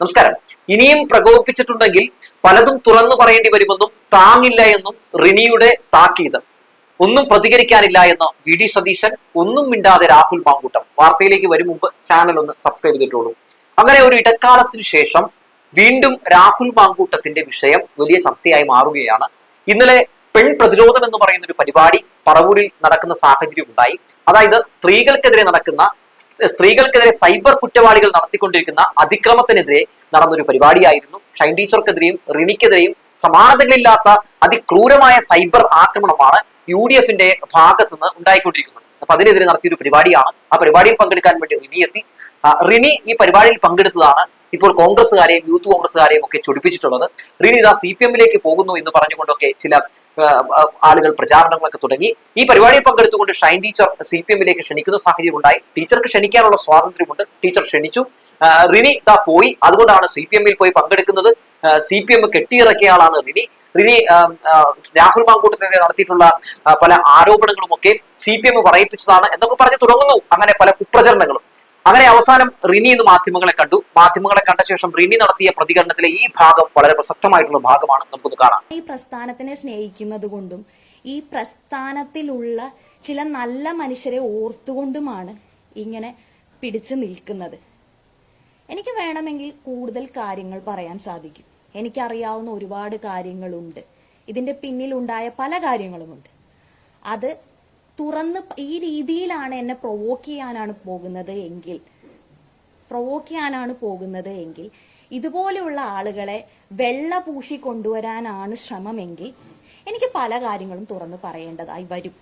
നമസ്കാരം. ഇനിയും പ്രകോപിപ്പിച്ചിട്ടുണ്ടെങ്കിൽ പലതും തുറന്നു പറയേണ്ടി വരുമെന്നും താങ്ങില്ല എന്നും റിനിയുടെ താക്കീത്. ഒന്നും പ്രതികരിക്കാനില്ല എന്ന് വി ഡി സതീശൻ ഒന്നും മിണ്ടാതെ രാഹുൽ മാങ്കൂട്ടം. വാർത്തയിലേക്ക് വരും മുമ്പ് ചാനൽ ഒന്ന് സബ്സ്ക്രൈബ് ചെയ്തിട്ടുള്ളൂ. അങ്ങനെ ഒരു ഇടക്കാലത്തിന് ശേഷം വീണ്ടും രാഹുൽ മാങ്കൂട്ടത്തിന്റെ വിഷയം വലിയ ചർച്ചയായി മാറുകയാണ്. ഇന്നലെ പെൺ പ്രതിരോധം എന്ന് പറയുന്ന ഒരു പരിപാടി പറവൂരിൽ നടക്കുന്ന സാഹചര്യം ഉണ്ടായി. അതായത് സ്ത്രീകൾക്കെതിരെ നടക്കുന്ന സ്ത്രീകൾക്കെതിരെ സൈബർ കുറ്റവാളികൾ നടത്തിക്കൊണ്ടിരിക്കുന്ന അതിക്രമത്തിനെതിരെ നടന്നൊരു പരിപാടിയായിരുന്നു. ഷൈൻ ടീച്ചർക്കെതിരെയും റിനിക്കെതിരെയും സമാനതകളില്ലാത്ത അതിക്രൂരമായ സൈബർ ആക്രമണമാണ് യു ഡി എഫിന്റെ ഭാഗത്തുനിന്ന് ഉണ്ടായിക്കൊണ്ടിരിക്കുന്നത്. അപ്പൊ അതിനെതിരെ നടത്തിയൊരു പരിപാടിയാണ്. ആ പരിപാടിയിൽ പങ്കെടുക്കാൻ വേണ്ടി റിനി എത്തി. റിനി ഈ പരിപാടിയിൽ പങ്കെടുത്തതാണ് ഇപ്പോൾ കോൺഗ്രസ്സുകാരെയും യൂത്ത് കോൺഗ്രസ്സുകാരെയും ഒക്കെ ചൊടിപ്പിച്ചിട്ടുള്ളത്. റിനി ഇതാ സി പി എമ്മിലേക്ക് പോകുന്നു എന്ന് പറഞ്ഞുകൊണ്ടൊക്കെ ചില ആളുകൾ പ്രചാരണങ്ങളൊക്കെ തുടങ്ങി. ഈ പരിപാടിയിൽ പങ്കെടുത്തുകൊണ്ട് ഷൈൻ ടീച്ചർ സി പി എമ്മിലേക്ക് ക്ഷണിക്കുന്ന സാഹചര്യം ഉണ്ടായി ടീച്ചർക്ക് ക്ഷണിക്കാനുള്ള സ്വാതന്ത്ര്യമുണ്ട്. ടീച്ചർ ക്ഷണിച്ചു. റിനി ഇതാ പോയി. അതുകൊണ്ടാണ് സി പി എമ്മിൽ പോയി പങ്കെടുക്കുന്നത്. സി പി എം കെട്ടിയിറക്കിയ ആളാണ് റിനി. റിനി രാഹുൽ മാങ്കൂട്ടത്തിനെതിരെ നടത്തിയിട്ടുള്ള പല ആരോപണങ്ങളും ഒക്കെ സി പി എം പറയിപ്പിച്ചതാണ് എന്നൊക്കെ പറഞ്ഞ് തുടങ്ങുന്നു. അങ്ങനെ പല കുപ്രചരണങ്ങളും. അങ്ങനെ അവസാനം റിനി എന്ന് മാധ്യമങ്ങളെ കണ്ടു. മാധ്യമങ്ങളെ കണ്ട ശേഷം റിനി നടത്തിയ പ്രതികരണത്തിലെ ഈ ഭാഗം വളരെ പ്രസക്തമായിട്ടുള്ള ഭാഗമാണ് നമുക്കൊന്ന് കാണാം. ഈ പ്രസ്ഥാനത്തിനെ സ്നേഹിക്കുന്നത് കൊണ്ടും ഈ പ്രസ്ഥാനത്തിലുള്ള ചില നല്ല മനുഷ്യരെ ഓർത്തുകൊണ്ടുമാണ് ഇങ്ങനെ പിടിച്ചു നിൽക്കുന്നത്. എനിക്ക് വേണമെങ്കിൽ കൂടുതൽ കാര്യങ്ങൾ പറയാൻ സാധിക്കും. എനിക്കറിയാവുന്ന ഒരുപാട് കാര്യങ്ങളുണ്ട്. ഇതിന്റെ പിന്നിലുണ്ടായ പല കാര്യങ്ങളുമുണ്ട്. അത് തുറന്ന് ഈ രീതിയിലാണ് എന്നെ പ്രൊവോക്ക് ചെയ്യാനാണ് പോകുന്നത് എങ്കിൽ. പ്രൊവോക്ക് ചെയ്യാനാണ് പോകുന്നത് എങ്കിൽ. ഇതുപോലെയുള്ള ആളുകളെ വെള്ള പൂശി കൊണ്ടുവരാനാണ് ശ്രമമെങ്കിൽ എനിക്ക് പല കാര്യങ്ങളും തുറന്നു പറയേണ്ടതായി വരും.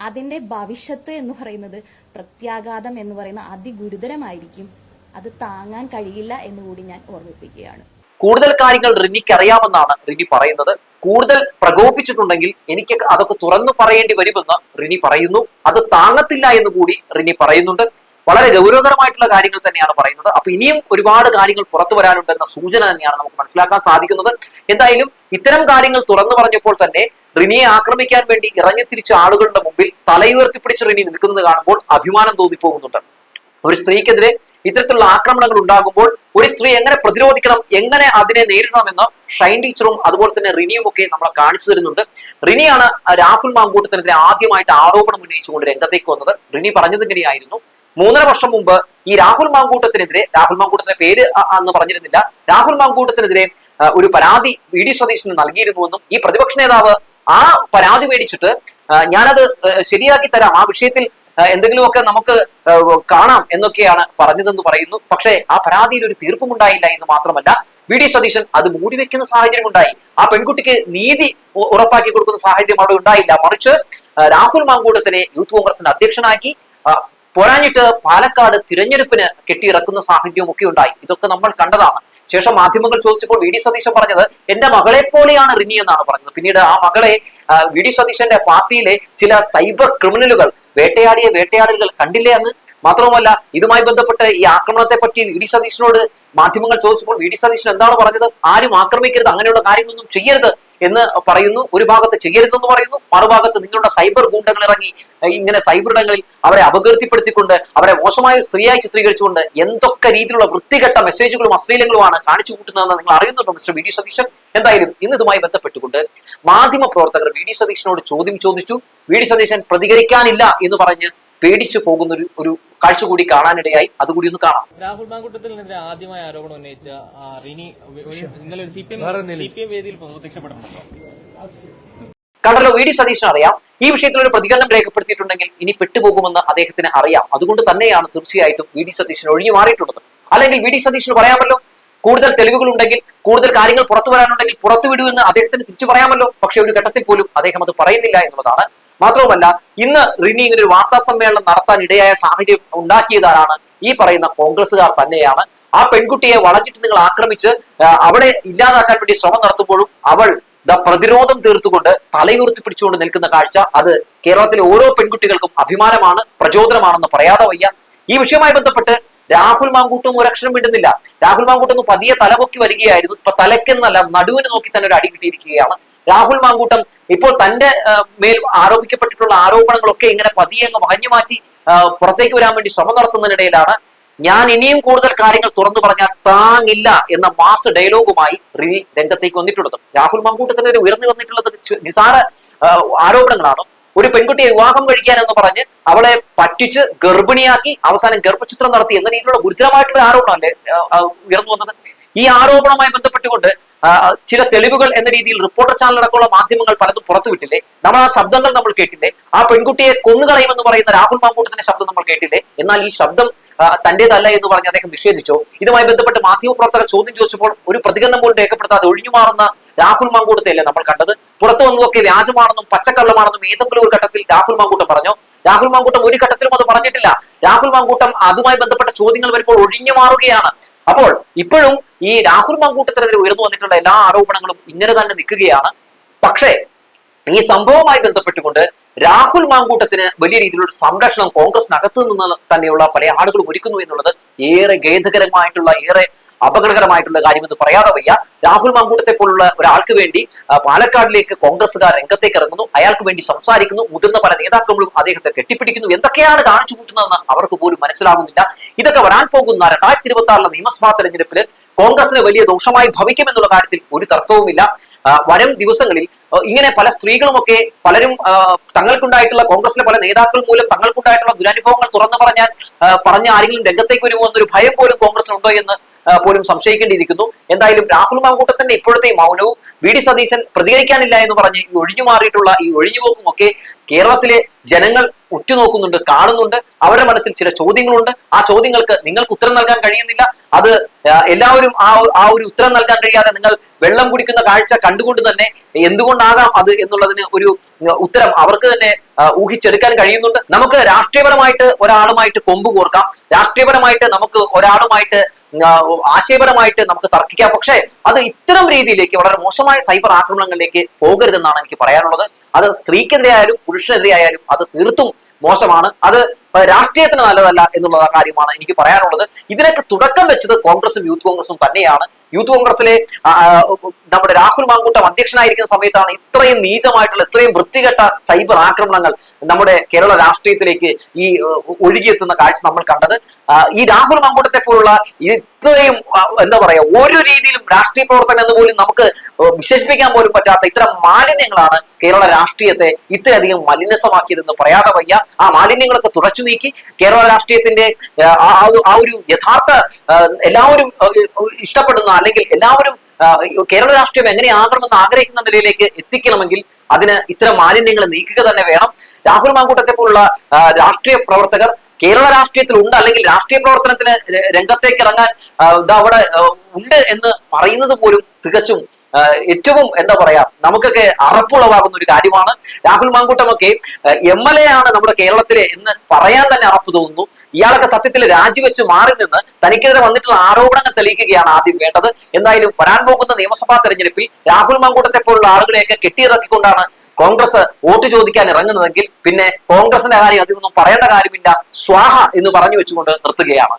അതിന്റെ ഭവിഷ്യത്ത് എന്ന് പറയുന്നത് പ്രത്യാഘാതം എന്ന് പറയുന്ന അതിഗുരുതരമായിരിക്കും. അത് താങ്ങാൻ കഴിയില്ല എന്ന് കൂടി ഞാൻ ഓർമ്മിപ്പിക്കുകയാണ്. കൂടുതൽ കാര്യങ്ങൾ റിനിക്ക് അറിയാമെന്നാണ് റിനി പറയുന്നത്. കൂടുതൽ പ്രകോപിച്ചിട്ടുണ്ടെങ്കിൽ എനിക്ക് അതൊക്കെ തുറന്നു പറയേണ്ടി വരുമെന്ന് റിനി പറയുന്നു. അത് താങ്ങത്തില്ല എന്ന് കൂടി റിനി പറയുന്നുണ്ട്. വളരെ ഗൗരവകരമായിട്ടുള്ള കാര്യങ്ങൾ തന്നെയാണ് പറയുന്നത്. അപ്പൊ ഇനിയും ഒരുപാട് കാര്യങ്ങൾ പുറത്തു വരാനുണ്ടെന്ന സൂചന തന്നെയാണ് നമുക്ക് മനസ്സിലാക്കാൻ സാധിക്കുന്നത്. എന്തായാലും ഇത്തരം കാര്യങ്ങൾ തുറന്നു പറഞ്ഞപ്പോൾ തന്നെ റിനിയെ ആക്രമിക്കാൻ വേണ്ടി ഇറങ്ങി തിരിച്ച ആളുകളുടെ മുമ്പിൽ തലയുയർത്തിപ്പിടിച്ച് റിനി നിൽക്കുന്നത് കാണുമ്പോൾ അഭിമാനം തോന്നിപ്പോകുന്നുണ്ട്. ഒരു സ്ത്രീക്കെതിരെ ഇത്തരത്തിലുള്ള ആക്രമണങ്ങൾ ഉണ്ടാകുമ്പോൾ ഒരു സ്ത്രീ എങ്ങനെ പ്രതിരോധിക്കണം എങ്ങനെ അതിനെ നേരിടണമെന്ന് ഷൈൻ ടീച്ചറും അതുപോലെ തന്നെ റിനിയും ഒക്കെ നമ്മളെ കാണിച്ചു തരുന്നുണ്ട്. റിനിയാണ് രാഹുൽ മാങ്കൂട്ടത്തിനെതിരെ ആദ്യമായിട്ട് ആരോപണം ഉന്നയിച്ചുകൊണ്ട് രംഗത്തേക്ക് വന്നത്. റിനി പറഞ്ഞത് ഇങ്ങനെയായിരുന്നു. മൂന്നര വർഷം മുമ്പ് ഈ രാഹുൽ മാങ്കൂട്ടത്തിനെതിരെ രാഹുൽ മാങ്കൂട്ടത്തിന്റെ പേര് അന്ന് പറഞ്ഞിരുന്നില്ല. രാഹുൽ മാങ്കൂട്ടത്തിനെതിരെ ഒരു പരാതി വി ഡി സതീശന് നൽകിയിരുന്നുവെന്നും ഈ പ്രതിപക്ഷ നേതാവ് ആ പരാതി മേടിച്ചിട്ട് ഞാനത് ശരിയാക്കി തരാം. ആ വിഷയത്തിൽ എന്തെങ്കിലുമൊക്കെ നമുക്ക് കാണാം എന്നൊക്കെയാണ് പറഞ്ഞതെന്ന് പറയുന്നു. പക്ഷേ ആ പരാതിയിൽ ഒരു തീർപ്പും ഉണ്ടായില്ല എന്ന് മാത്രമല്ല വി. ഡി. സതീശൻ അത് മൂടിവെക്കുന്ന സാഹചര്യം ഉണ്ടായി. ആ പെൺകുട്ടിക്ക് നീതി ഉറപ്പാക്കി കൊടുക്കുന്ന സാഹചര്യം അവിടെ ഉണ്ടായില്ല. മറിച്ച് രാഹുൽ മാങ്കൂട്ടത്തിനെ യൂത്ത് കോൺഗ്രസിന്റെ അധ്യക്ഷനാക്കി പോരാഞ്ഞിട്ട് പാലക്കാട് തിരഞ്ഞെടുപ്പിന് കെട്ടിയിറക്കുന്ന സാഹചര്യവും ഒക്കെ ഉണ്ടായി. ഇതൊക്കെ നമ്മൾ കണ്ടതാണ്. ശേഷം മാധ്യമങ്ങൾ ചോദിച്ചപ്പോൾ വി. ഡി. സതീശൻ പറഞ്ഞത് എന്റെ മകളെ പോലെയാണ് റിനി എന്നാണ് പറഞ്ഞത്. പിന്നീട് ആ മകളെ വി. ഡി. സതീശന്റെ പാർട്ടിയിലെ ചില സൈബർ ക്രിമിനലുകൾ വേട്ടയാടിയ വേട്ടയാടലുകൾ കണ്ടില്ലേ എന്ന് മാത്രവുമല്ല ഇതുമായി ബന്ധപ്പെട്ട് ഈ ആക്രമണത്തെ പറ്റി വി ഡി സതീശനോട് മാധ്യമങ്ങൾ ചോദിച്ചപ്പോൾ വി ഡി സതീശൻ എന്താണ് പറഞ്ഞത്? ആരും ആക്രമിക്കരുത് അങ്ങനെയുള്ള കാര്യങ്ങളൊന്നും ചെയ്യരുത്. എന്ന് പറയുന്നു. ഒരു ഭാഗത്ത് ചെയ്യരുതെന്ന് പറയുന്നു. മറുഭാഗത്ത് നിങ്ങളുടെ സൈബർ ഗൂണ്ടകൾ ഇറങ്ങി ഇങ്ങനെ സൈബർ ഇടങ്ങളിൽ അവരെ അപകീർത്തിപ്പെടുത്തിക്കൊണ്ട് അവരെ മോശമായ സ്ത്രീയായി ചിത്രീകരിച്ചുകൊണ്ട് എന്തൊക്കെ രീതിയിലുള്ള വൃത്തികെട്ട മെസ്സേജുകളും അശ്ലീലങ്ങളുമാണ് കാണിച്ചു കൂട്ടുന്നതെന്ന് നിങ്ങൾ അറിയുന്നുണ്ടോ മിസ്റ്റർ വി ഡി സതീശൻ? എന്തായാലും ഇന്ന് ഇതുമായി ബന്ധപ്പെട്ടുകൊണ്ട് മാധ്യമ പ്രവർത്തകർ വി ഡി സതീശനോട് ചോദ്യം ചോദിച്ചു. വി ഡി സതീശൻ പ്രതികരിക്കാനില്ല എന്ന് പറഞ്ഞ് പേടിച്ചു പോകുന്ന ഒരു ഒരു കാഴ്ച കൂടി കാണാനിടയായി. അതുകൂടി ഒന്ന് കാണാം. രാഹുൽ മാങ്കുട്ടത്തിനെതിരെ ആദ്യമായ ആരോപണം ഉന്നയിച്ച റിനി ഒരു- ഇന്നലെ ഒരു സി പി എം സി വേദിയിൽ പ്രത്യക്ഷപ്പെടുന്നുണ്ടോ കണ്ടല്ലോ വി ഡി സതീശൻ അറിയാം. ഈ വിഷയത്തിൽ ഒരു പ്രതികരണം രേഖപ്പെടുത്തിയിട്ടുണ്ടെങ്കിൽ ഇനി പെട്ടുപോകുമെന്ന് അദ്ദേഹത്തിന് അറിയാം. അതുകൊണ്ട് തന്നെയാണ് തീർച്ചയായിട്ടും വി ഡി സതീശൻ ഒഴിഞ്ഞു മാറിയിട്ടുള്ളത്. അല്ലെങ്കിൽ വി ഡി സതീശന് പറയാമല്ലോ കൂടുതൽ തെളിവുകൾ ഉണ്ടെങ്കിൽ കൂടുതൽ കാര്യങ്ങൾ പുറത്തു വരാനുണ്ടെങ്കിൽ പുറത്തു വിടൂ എന്ന് അദ്ദേഹത്തിന് തിരിച്ചു പറയാമല്ലോ. പക്ഷെ ഒരു ഘട്ടത്തിൽ പോലും അദ്ദേഹം അത് പറയുന്നില്ല എന്നുള്ളതാണ് മാത്രവുമല്ല ഇന്ന് റിനി ഇങ്ങനെ ഒരു വാർത്താ സമ്മേളനം നടത്താൻ ഇടയായ സാഹചര്യം ഉണ്ടാക്കിയതാരാണ് ഈ പറയുന്ന കോൺഗ്രസ്സുകാർ തന്നെയാണ്. ആ പെൺകുട്ടിയെ വളഞ്ഞിട്ട് നിങ്ങൾ ആക്രമിച്ച് അവളെ ഇല്ലാതാക്കാൻ വേണ്ടി ശ്രമം നടത്തുമ്പോഴും അവൾ പ്രതിരോധം തീർത്തുകൊണ്ട് തലയുയർത്തി പിടിച്ചുകൊണ്ട് നിൽക്കുന്ന കാഴ്ച അത് കേരളത്തിലെ ഓരോ പെൺകുട്ടികൾക്കും അഭിമാനമാണ് പ്രചോദനമാണെന്ന് പറയാതെ വയ്യ. ഈ വിഷയവുമായി ബന്ധപ്പെട്ട് രാഹുൽ മാങ്കൂട്ടും ഒരക്ഷരം വിടുന്നില്ല രാഹുൽ മാങ്കൂട്ടം പതിയെ തലപൊക്കി വരികയായിരുന്നു. ഇപ്പൊ തലക്കെന്നല്ല നടുവിന് നോക്കി തന്നെ ഒരു അടി കിട്ടിയിരിക്കുകയാണ്. രാഹുൽ മാങ്കൂട്ടം ഇപ്പോൾ തന്റെ മേൽ ആരോപിക്കപ്പെട്ടിട്ടുള്ള ആരോപണങ്ങളൊക്കെ ഇങ്ങനെ പതിയെ അങ്ങ് മാഞ്ഞു മാറ്റി പുറത്തേക്ക് വരാൻ വേണ്ടി ശ്രമം നടത്തുന്നതിനിടയിലാണ്. ഞാൻ ഇനിയും കൂടുതൽ കാര്യങ്ങൾ തുറന്നു പറഞ്ഞാൽ താങ്ങില്ല എന്ന മാസ് ഡയലോഗുമായി റിലി രംഗത്തേക്ക് വന്നിട്ടുള്ളത്. രാഹുൽ മങ്കൂട്ടത്തിനെതിരെ ഉയർന്നു വന്നിട്ടുള്ളത് നിസാര ആരോപണങ്ങളാണ്. ഒരു പെൺകുട്ടിയെ വിവാഹം കഴിക്കാൻ എന്ന് പറഞ്ഞ് അവളെ പറ്റിച്ച് ഗർഭിണിയാക്കി അവസാനം ഗർഭചിത്രം നടത്തി എന്ന രീതിയിലുള്ള ഗുരുതരമായിട്ടുള്ള ആരോപണമല്ലേ ഉയർന്നു വന്നത്? ഈ ആരോപണവുമായി ബന്ധപ്പെട്ടുകൊണ്ട് ചില തെളിവുകൾ എന്ന രീതിയിൽ റിപ്പോർട്ടർ ചാനലടക്കമുള്ള മാധ്യമങ്ങൾ പലതും പുറത്തുവിട്ടില്ലേ? നമ്മൾ ആ ശബ്ദങ്ങൾ നമ്മൾ കേട്ടില്ലേ? ആ പെൺകുട്ടിയെ കൊന്നുകളയുമെന്ന് പറയുന്ന രാഹുൽ മാങ്കൂട്ടത്തിന്റെ ശബ്ദം നമ്മൾ കേട്ടില്ലേ? എന്നാൽ ഈ ശബ്ദം തന്റേതല്ല എന്ന് പറഞ്ഞ് അദ്ദേഹം നിഷേധിച്ചോ ഇതുമായി ബന്ധപ്പെട്ട് മാധ്യമപ്രവർത്തകർ ചോദ്യം ചോദിച്ചപ്പോൾ ഒരു പ്രതികരണം പോലും രേഖപ്പെടുത്താതെ ഒഴിഞ്ഞു മാറുന്ന രാഹുൽ മാങ്കൂട്ടത്തെയല്ലേ നമ്മൾ കണ്ടത്? പുറത്തു വന്നതൊക്കെ വ്യാജമാണെന്നും പച്ചക്കള്ളമാണെന്നും ഏതെങ്കിലും ഒരു ഘട്ടത്തിൽ രാഹുൽ മാങ്കൂട്ടം പറഞ്ഞോ. രാഹുൽ മാങ്കൂട്ടം ഒരു ഘട്ടത്തിലും അത് പറഞ്ഞിട്ടില്ല. രാഹുൽ മാങ്കൂട്ടം അതുമായി ബന്ധപ്പെട്ട ചോദ്യങ്ങൾ വരുമ്പോൾ ഒഴിഞ്ഞു മാറുകയാണ്. അപ്പോൾ ഇപ്പോഴും ഈ രാഹുൽ മാങ്കൂട്ടത്തിനെതിരെ ഉയർന്നു വന്നിട്ടുള്ള എല്ലാ ആരോപണങ്ങളും ഇങ്ങനെ തന്നെ നിൽക്കുകയാണ്. പക്ഷേ ഈ സംഭവവുമായി ബന്ധപ്പെട്ടുകൊണ്ട് രാഹുൽ മാങ്കൂട്ടത്തിന് വലിയ രീതിയിലുള്ള സംരക്ഷണം കോൺഗ്രസിനകത്ത് നിന്ന് തന്നെയുള്ള പല ആളുകളും ഒരുക്കുന്നു എന്നുള്ളത് ഏറെ ഖേദകരമായിട്ടുള്ള ഏറെ അപകടകരമായിട്ടുള്ള കാര്യമെന്ന് പറയാതെ വയ്യ. രാഹുൽ മാങ്കൂട്ടത്തെ പോലുള്ള ഒരാൾക്ക് വേണ്ടി പാലക്കാടിലേക്ക് കോൺഗ്രസ്സുകാർ രംഗത്തേക്ക് ഇറങ്ങുന്നു. അയാൾക്ക് വേണ്ടി സംസാരിക്കുന്നു. മുതിർന്ന പല നേതാക്കളും അദ്ദേഹത്തെ കെട്ടിപ്പിടിക്കുന്നു. എന്തൊക്കെയാണ് കാണിച്ചു കൂട്ടുന്നതെന്ന് അവർക്ക് പോലും മനസ്സിലാകുന്നില്ല. ഇതൊക്കെ വരാൻ പോകുന്ന രണ്ടായിരത്തി ഇരുപത്തി ആറിലെ നിയമസഭാ തെരഞ്ഞെടുപ്പിൽ കോൺഗ്രസിന് വലിയ ദോഷമായി ഭവിക്കുമെന്നുള്ള കാര്യത്തിൽ ഒരു തർക്കവുമില്ല. വരും ദിവസങ്ങളിൽ ഇങ്ങനെ പല സ്ത്രീകളുമൊക്കെ പലരും തങ്ങൾക്കുണ്ടായിട്ടുള്ള കോൺഗ്രസിലെ പല നേതാക്കൾ മൂലം തങ്ങൾക്കുണ്ടായിട്ടുള്ള ദുരനുഭവങ്ങൾ തുറന്നു പറഞ്ഞാൽ പറഞ്ഞ ആരെങ്കിലും രംഗത്തേക്ക് വരുമോ എന്നൊരു ഭയം പോലും കോൺഗ്രസിനുണ്ടോ എന്ന് പോലും സംശയിക്കേണ്ടിയിരിക്കുന്നു. എന്തായാലും രാഹുൽ മാങ്കൂട്ടത്തിന്റെ ഇപ്പോഴത്തെ മൗനവും വി ഡി സതീശൻ പ്രതികരിക്കാനില്ല എന്ന് പറഞ്ഞ് ഈ ഒഴിഞ്ഞു മാറിയിട്ടുള്ള ഈ ഒഴിഞ്ഞുപോക്കുമൊക്കെ കേരളത്തിലെ ജനങ്ങൾ ഉറ്റുനോക്കുന്നുണ്ട് കാണുന്നുണ്ട്. അവരുടെ മനസ്സിൽ ചില ചോദ്യങ്ങളുണ്ട്. ആ ചോദ്യങ്ങൾക്ക് നിങ്ങൾക്ക് ഉത്തരം നൽകാൻ കഴിയുന്നില്ല. അത് എല്ലാവരും ആ ആ ഒരു ഉത്തരം നൽകാൻ കഴിയാതെ നിങ്ങൾ വെള്ളം കുടിക്കുന്ന കാഴ്ച കണ്ടുകൊണ്ട് തന്നെ എന്തുകൊണ്ടാകാം അത് എന്നുള്ളതിന് ഒരു ഉത്തരം അവർക്ക് തന്നെ ഊഹിച്ചെടുക്കാൻ കഴിയുന്നുണ്ട്. നമുക്ക് രാഷ്ട്രീയപരമായിട്ട് ഒരാളുമായിട്ട് കൊമ്പ് കോർക്കാം. രാഷ്ട്രീയപരമായിട്ട് നമുക്ക് ഒരാളുമായിട്ട് ആശയപരമായിട്ട് നമുക്ക് തർക്കിക്കാം. പക്ഷേ അത് ഇത്തരം രീതിയിലേക്ക് വളരെ മോശമായ സൈബർ ആക്രമണങ്ങളിലേക്ക് പോകരുതെന്നാണ് എനിക്ക് പറയാനുള്ളത്. അത് സ്ത്രീക്കെതിരെ ആയാലും പുരുഷനെതിരെ ആയാലും അത് തീർത്തും മോശമാണ്. അത് രാഷ്ട്രീയത്തിന് നല്ലതല്ല എന്നുള്ള കാര്യമാണ് എനിക്ക് പറയാനുള്ളത്. ഇതിനൊക്കെ തുടക്കം വെച്ചത് കോൺഗ്രസും യൂത്ത് കോൺഗ്രസും തന്നെയാണ്. യൂത്ത് കോൺഗ്രസിലെ നമ്മുടെ രാഹുൽ മാങ്കൂട്ടം അധ്യക്ഷനായിരിക്കുന്ന സമയത്താണ് ഇത്രയും നീചമായിട്ടുള്ള ഇത്രയും വൃത്തികെട്ട സൈബർ ആക്രമണങ്ങൾ നമ്മുടെ കേരള രാഷ്ട്രീയത്തിലേക്ക് ഈ ഒഴുകിയെത്തുന്ന കാഴ്ച നമ്മൾ കണ്ടത്. ഈ രാഹുൽ മാങ്കൂട്ടത്തെ പോലുള്ള ഇത്രയും എന്താ പറയാ ഒരു രീതിയിലും രാഷ്ട്രീയ പ്രവർത്തനം എന്ന് പോലും നമുക്ക് വിശേഷിപ്പിക്കാൻ പോലും പറ്റാത്ത ഇത്തരം മാലിന്യങ്ങളാണ് കേരള രാഷ്ട്രീയത്തെ ഇത്രയധികം മലിനസമാക്കിയതെന്ന് പറയാതെ വയ്യ. ആ മാലിന്യങ്ങളൊക്കെ തുടച്ചു നീക്കി കേരള രാഷ്ട്രീയത്തിന്റെ ആ ഒരു- യഥാർത്ഥ എല്ലാവരും ഇഷ്ടപ്പെടുന്ന അല്ലെങ്കിൽ എല്ലാവരും കേരള രാഷ്ട്രീയം എങ്ങനെയാകണമെന്ന് ആഗ്രഹിക്കുന്ന നിലയിലേക്ക് എത്തിക്കണമെങ്കിൽ അതിന് ഇത്തരം മാലിന്യങ്ങൾ നീക്കുക തന്നെ വേണം. രാഹുൽ മാങ്കൂട്ടത്തെ പോലുള്ള രാഷ്ട്രീയ പ്രവർത്തകർ കേരള രാഷ്ട്രീയത്തിൽ ഉണ്ട് അല്ലെങ്കിൽ രാഷ്ട്രീയ പ്രവർത്തനത്തിന് രംഗത്തേക്ക് ഇറങ്ങാൻ ഇതാ അവിടെ ഉണ്ട് എന്ന് പറയുന്നത് പോലും തികച്ചും ഏറ്റവും എന്താ പറയാ നമുക്കൊക്കെ അറപ്പുളവാകുന്ന ഒരു കാര്യമാണ്. രാഹുൽ മാങ്കൂട്ടമൊക്കെ എം എൽ എ ആണ് നമ്മുടെ കേരളത്തിലെ എന്ന് പറയാൻ തന്നെ അറപ്പ് തോന്നുന്നു. ഇയാളൊക്കെ സത്യത്തിൽ രാജിവെച്ച് മാറി നിന്ന് തനിക്കെതിരെ വന്നിട്ടുള്ള ആരോപണങ്ങൾ തെളിയിക്കുകയാണ് ആദ്യം വേണ്ടത്. എന്തായാലും വരാൻ പോകുന്ന നിയമസഭാ തെരഞ്ഞെടുപ്പിൽ രാഹുൽ മാങ്കൂട്ടത്തെ പോലുള്ള ആളുകളെയൊക്കെ കെട്ടിയിറക്കിക്കൊണ്ടാണ് കോൺഗ്രസ് വോട്ട് ചോദിക്കാൻ ഇറങ്ങുന്നതെങ്കിൽ പിന്നെ കോൺഗ്രസിന്റെ കാര്യം അതിനൊന്നും പറയേണ്ട കാര്യമില്ല. സ്വാഹ എന്ന് പറഞ്ഞു വെച്ചുകൊണ്ട് നിർത്തുകയാണ്.